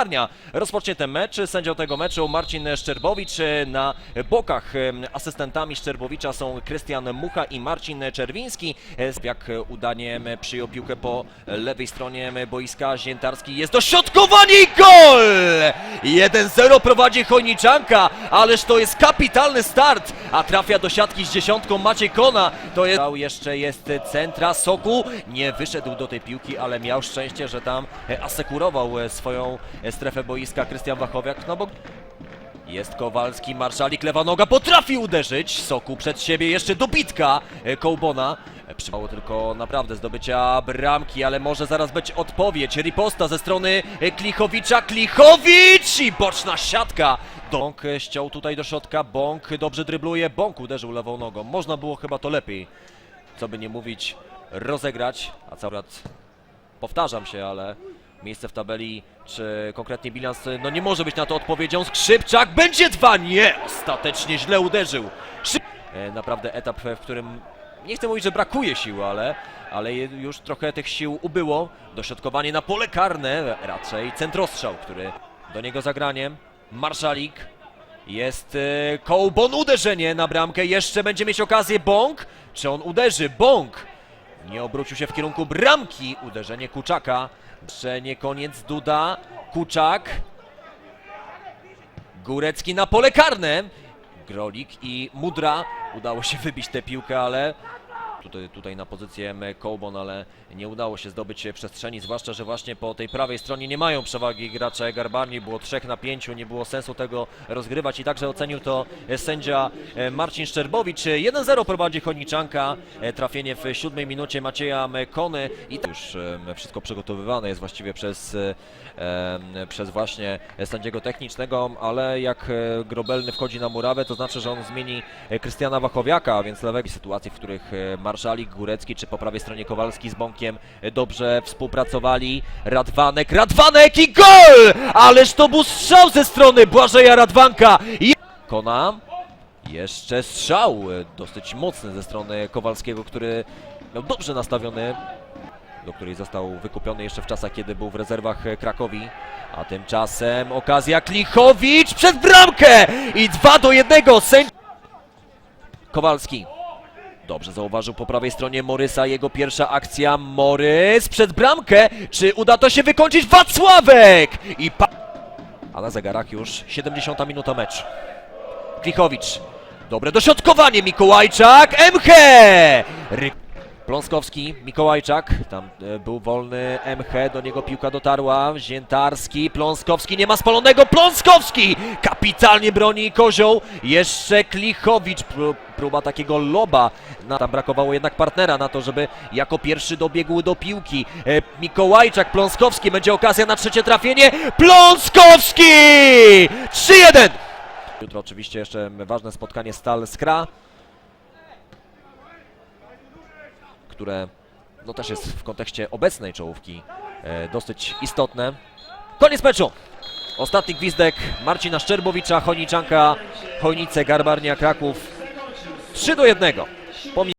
Arnia rozpocznie ten mecz. Sędzią tego meczu Marcin Szczerbowicz. Na bokach asystentami Szczerbowicza są Krystian Mucha i Marcin Czerwiński. Jak udaniem przyjął piłkę po lewej stronie boiska. Ziętarski jest dośrodkowanie i gol! 1-0 prowadzi Chojniczanka, ależ to jest kapitalny start, a trafia do siatki z dziesiątką Maciej Kona. To jest... Jeszcze jest centra Soku, nie wyszedł do tej piłki, ale miał szczęście, że tam e, asekurował e, swoją e, strefę boiska Krystian Wachowiak, no bo jest Kowalski, Marszalik, lewa noga potrafi uderzyć. Soku przed siebie, jeszcze dobitka e, Kołbona. E, Przymało tylko naprawdę zdobycia bramki, ale może zaraz być odpowiedź. Riposta ze strony e, Klichowicza. Klichowicz i boczna siatka. Bąk ściął tutaj do środka. Bąk dobrze drybluje. Bąk uderzył lewą nogą. Można było chyba to lepiej, co by nie mówić, rozegrać. A cały powtarzam się, ale miejsce w tabeli, czy konkretnie bilans, no nie może być na to odpowiedzią. Skrzypczak będzie dwa, nie! Ostatecznie źle uderzył. Szyb... E, Naprawdę etap, w którym nie chcę mówić, że brakuje sił, ale, ale już trochę tych sił ubyło. Dośrodkowanie na pole karne, raczej centrostrzał, który do niego zagraniem. Marszalik. Jest e, Kołbon, uderzenie na bramkę, jeszcze będzie mieć okazję Bąk. Czy on uderzy? Bąk! Nie obrócił się w kierunku bramki. Uderzenie Kuczaka. Jeszcze nie koniec Duda. Kuczak. Górecki na pole karne. Grolik i Mudra. Udało się wybić tę piłkę, ale tutaj, tutaj na pozycję Kołbon, ale nie udało się zdobyć przestrzeni, zwłaszcza, że właśnie po tej prawej stronie nie mają przewagi gracze Garbarni, było 3 na 5, nie było sensu tego rozgrywać i także ocenił to sędzia e, Marcin Szczerbowicz. 1-0 prowadzi Choniczanka, E, trafienie w siódmej minucie Macieja Kony i tak już wszystko przygotowywane jest właściwie przez, e, przez właśnie sędziego technicznego, ale jak Grobelny wchodzi na murawę, to znaczy, że on zmieni Krystiana Wachowiaka, więc lewego sytuacji, w których e, Marszalik, Górecki czy po prawej stronie Kowalski z Bąkiem dobrze współpracowali. Radwanek, Radwanek i gol! Ależ to był strzał ze strony Błażeja Radwanka! I... Kona, jeszcze strzał dosyć mocny ze strony Kowalskiego, który miał dobrze nastawiony, do której został wykupiony jeszcze w czasach, kiedy był w rezerwach Krakowi. A tymczasem okazja Klichowicz przed bramkę! I 2 do 1 sędzi... Kowalski. Dobrze zauważył po prawej stronie Morysa jego pierwsza akcja. Morys przed bramkę. Czy uda to się wykończyć? Wacławek! I pa... A na zegarach już 70 minuta meczu. Klichowicz. Dobre dośrodkowanie, Mikołajczak, MH! Ry... Pląskowski, Mikołajczak, tam e, był wolny MH, do niego piłka dotarła, Ziętarski, Pląskowski, nie ma spalonego, Pląskowski! Kapitalnie broni Kozioł, jeszcze Klichowicz, pró- próba takiego loba, tam brakowało jednak partnera na to, żeby jako pierwszy dobiegł do piłki. E, Mikołajczak, Pląskowski, będzie okazja na trzecie trafienie, Pląskowski! 3-1! Jutro oczywiście jeszcze ważne spotkanie Stal Skra, które no też jest w kontekście obecnej czołówki e, dosyć istotne. Koniec meczu! Ostatni gwizdek Marcina Szczerbowicza, Chojniczanka, Chojnice, Garbarnia, Kraków. 3 do 1.